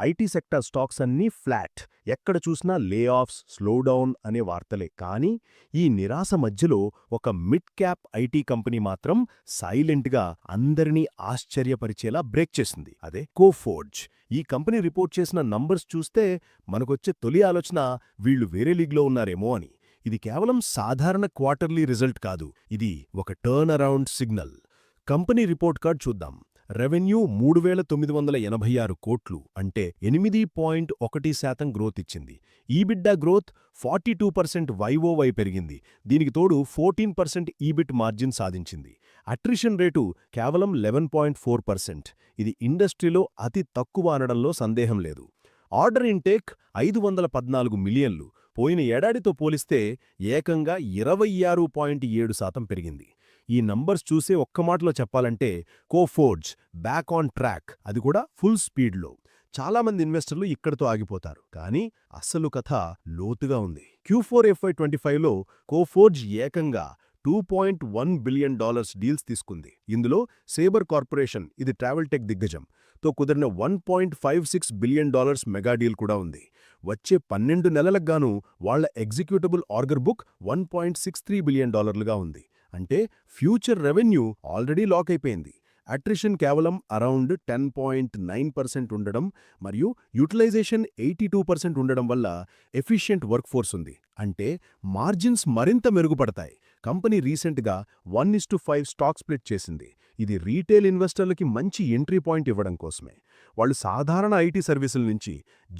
IT sector stocks అన్నీ flat. ఎక్కడ చూసినా లే ఆఫ్స్ స్లోడౌన్ అనే వార్తలే. కానీ ఈ నిరాశ మధ్యలో ఒక మిడ్ క్యాప్ ఐటీ కంపెనీ మాత్రం సైలెంట్గా అందరినీ ఆశ్చర్యపరిచేలా బ్రేక్ చేసింది. అదే కోఫోర్జ్. ఈ కంపెనీ రిపోర్ట్ చేసిన నంబర్స్ చూస్తే మనకొచ్చే తొలి ఆలోచన వీళ్ళు వేరే లీగ్లో ఉన్నారేమో అని. ఇది కేవలం సాధారణ క్వార్టర్లీ రిజల్ట్ కాదు. ఇది ఒక turn around signal. Company report card చూద్దాం. రెవెన్యూ మూడు వేల తొమ్మిది వందల ఎనభై ఆరు కోట్లు అంటే ఎనిమిది పాయింట్ ఒకటి శాతం గ్రోత్ ఇచ్చింది. EBITDA growth forty two percent YoY పెరిగింది. దీనికి తోడు ఫోర్టీన్ పర్సెంట్ ఈబిట్ మార్జిన్ సాధించింది. అట్రిషన్ రేటు కేవలం లెవెన్ పాయింట్ ఫోర్ పర్సెంట్. ఇది ఇండస్ట్రీలో అతి తక్కువ అనడంలో సందేహం లేదు. ఆర్డర్ ఇంటేక్ ఐదు వందల పద్నాలుగు మిలియన్లు. పోయిన ఏడాదితో పోలిస్తే ఏకంగా ఇరవై ఆరు పాయింట్ ఏడు శాతం పెరిగింది. ఈ నంబర్స్ చూసే ఒక్క మాటలో చెప్పాలంటే కోఫోర్జ్ బ్యాక్ ఆన్ ట్రాక్ అది కూడా ఫుల్ స్పీడ్లో. చాలామంది ఇన్వెస్టర్లు ఇక్కడతో ఆగిపోతారు. కానీ అసలు కథ లోతుగా ఉంది. క్యూ ఫోర్ ఎఫ్ఐ ట్వంటీ ఫైవ్లో కోఫోర్జ్ ఏకంగా two point one billion dollars deals తీసుకుంది. ఇందులో సేబర్ కార్పొరేషన్ ఇది ట్రావెల్ టెక్ దిగ్గజం. తో కుదిరిన one point five six billion dollars mega deal కూడా ఉంది. వచ్చే పన్నెండు నెలలకు గాను వాళ్ళ executable order book one point six three billion డాలర్లుగా ఉంది. అంటే ఫ్యూచర్ రెవెన్యూ ఆల్రెడీ లాక్ అయిపోయింది. అట్రిషన్ కేవలం around ten point nine percent ఉండడం మరియు యూటిలైజేషన్ ఎయిటీ టూ పర్సెంట్ ఉండడం వల్ల ఎఫిషియెంట్ వర్క్ ఫోర్స్ ఉంది. అంటే మార్జిన్స్ మరింత మెరుగుపడతాయి. కంపెనీ రీసెంట్గా one is to five stock split చేసింది. ఇది రీటైల్ ఇన్వెస్టర్లకి మంచి ఎంట్రీ పాయింట్ ఇవ్వడం కోసమే. వాళ్ళు సాధారణ ఐటీ సర్వీసుల నుంచి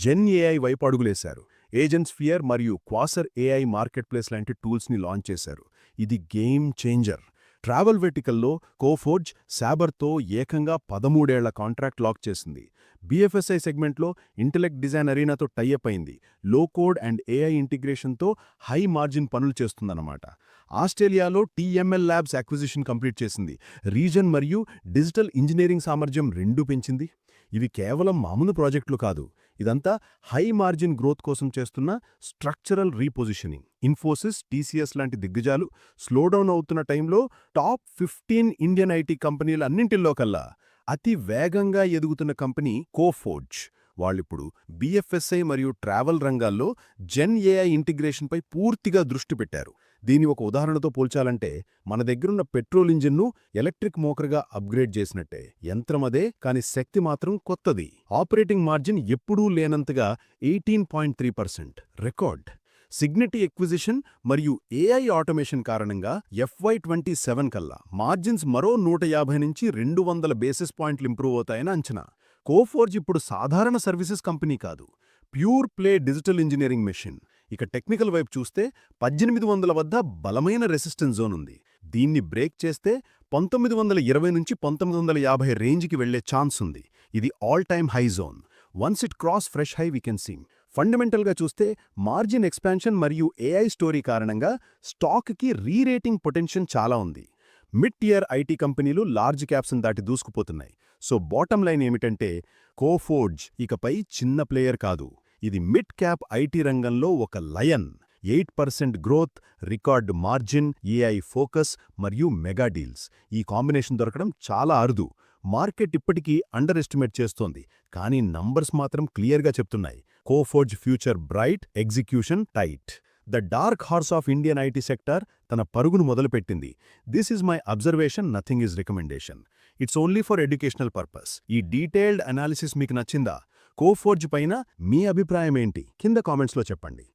జెన్ ఏఐ వైపు అడుగులేశారు. ఏజెంట్స్ ఫియర్ మరియు క్వాసర్ ఏఐ మార్కెట్ ప్లేస్ లాంటి టూల్స్ని లాంచ్ చేశారు. ఇది గేమ్ చేంజర్. ట్రావెల్ వెటికల్లో కోఫోర్జ్ శాబర్తో ఏకంగా పదమూడేళ్ళ కాంట్రాక్ట్ లాక్ చేసింది. బీఎఫ్ఎస్ఐ సెగ్మెంట్లో ఇంటెలెక్ట్ డిజైన్ అరీనాతో టైఅప్ అయింది. లో కోడ్ అండ్ ఏఐ ఇంటిగ్రేషన్తో హై మార్జిన్ పనులు చేస్తుందన్నమాట. ఆస్ట్రేలియాలో టీఎంఎల్ ల్యాబ్స్ అక్విజిషన్ కంప్లీట్ చేసింది. రీజన్ మరియు డిజిటల్ ఇంజనీరింగ్ సామర్థ్యం రెండూ పెంచింది. ఇవి కేవలం మామూలు ప్రాజెక్టులు కాదు. ఇదంతా హై మార్జిన్ గ్రోత్ కోసం చేస్తున్న స్ట్రక్చరల్ రీపొజిషనింగ్. ఇన్ఫోసిస్ టీసీఎస్ లాంటి దిగ్గజాలు స్లోడౌన్ అవుతున్న టైంలో టాప్ ఫిఫ్టీన్ ఇండియన్ ఐటీ కంపెనీలు అన్నింటిలో కల్లా అతి వేగంగా ఎదుగుతున్న కంపెనీ కోఫోర్జ్. వాళ్ళిప్పుడు బీఎఫ్ఎస్ఐ మరియు ట్రావెల్ రంగాల్లో జెన్ ఏఐ ఇంటిగ్రేషన్పై పూర్తిగా దృష్టి పెట్టారు. దీని ఒక ఉదాహరణతో పోల్చాలంటే మన దగ్గరున్న పెట్రోల్ ఇంజిన్ను ఎలక్ట్రిక్ మోకర్గా అప్గ్రేడ్ చేసినట్టే. యంత్రం అదే కాని శక్తి మాత్రం కొత్తది. ఆపరేటింగ్ మార్జిన్ ఎప్పుడూ లేనంతగా eighteen point three percent. Record. Cigniti acquisition మరియు ఏఐ ఆటోమేషన్ కారణంగా ఎఫ్వై ట్వంటీ సెవెన్ కల్లా మార్జిన్స్ మరో నూట యాభై నుంచి రెండు వందల బేసిస్ పాయింట్లు ఇంప్రూవ్ అవుతాయని అంచనా. కోఫోర్జ్ ఇప్పుడు సాధారణ సర్వీసెస్ కంపెనీ కాదు. Pure play digital engineering machine. ఇక టెక్నికల్ వైపు చూస్తే పద్దెనిమిది వందల వద్ద బలమైన రెసిస్టెన్స్ జోన్ ఉంది. దీన్ని బ్రేక్ చేస్తే పంతొమ్మిది వందల ఇరవై నుంచి పంతొమ్మిది వందల యాభై రేంజ్కి వెళ్ళే ఛాన్స్ ఉంది. ఇది all time high zone. Once it cross fresh high we can seem ఫండమెంటల్గా చూస్తే మార్జిన్ ఎక్స్పాన్షన్ మరియు ఏఐ స్టోరీ కారణంగా స్టాక్కి రీరేటింగ్ పొటెన్షియల్ చాలా ఉంది. మిడ్ టియర్ ఐటీ కంపెనీలు లార్జ్ క్యాప్స్ని దాటి దూసుకుపోతున్నాయి. సో బాటం లైన్ ఏమిటంటే కోఫోర్జ్ ఇకపై చిన్న ప్లేయర్ కాదు. ఇది మిడ్ క్యాప్ ఐటీ రంగంలో ఒక lion. Eight percent growth record margin AI focus మరియు మెగా డీల్స్. ఈ కాంబినేషన్ దొరకడం చాలా అరుదు. మార్కెట్ ఇప్పటికీ అండర్ ఎస్టిమేట్ చేస్తోంది కానీ నంబర్స్ మాత్రం క్లియర్గా చెప్తున్నాయి. Coforge future bright execution tight. The dark horse of Indian IT sector తన పరుగును మొదలుపెట్టింది. This is my observation nothing is recommendation. It's only for educational purpose. ఈ డీటెయిల్డ్ అనాలిసిస్ మీకు నచ్చిందా? కోఫోర్జ్ పైన మీ అభిప్రాయమేంటి? కింద కామెంట్స్లో చెప్పండి.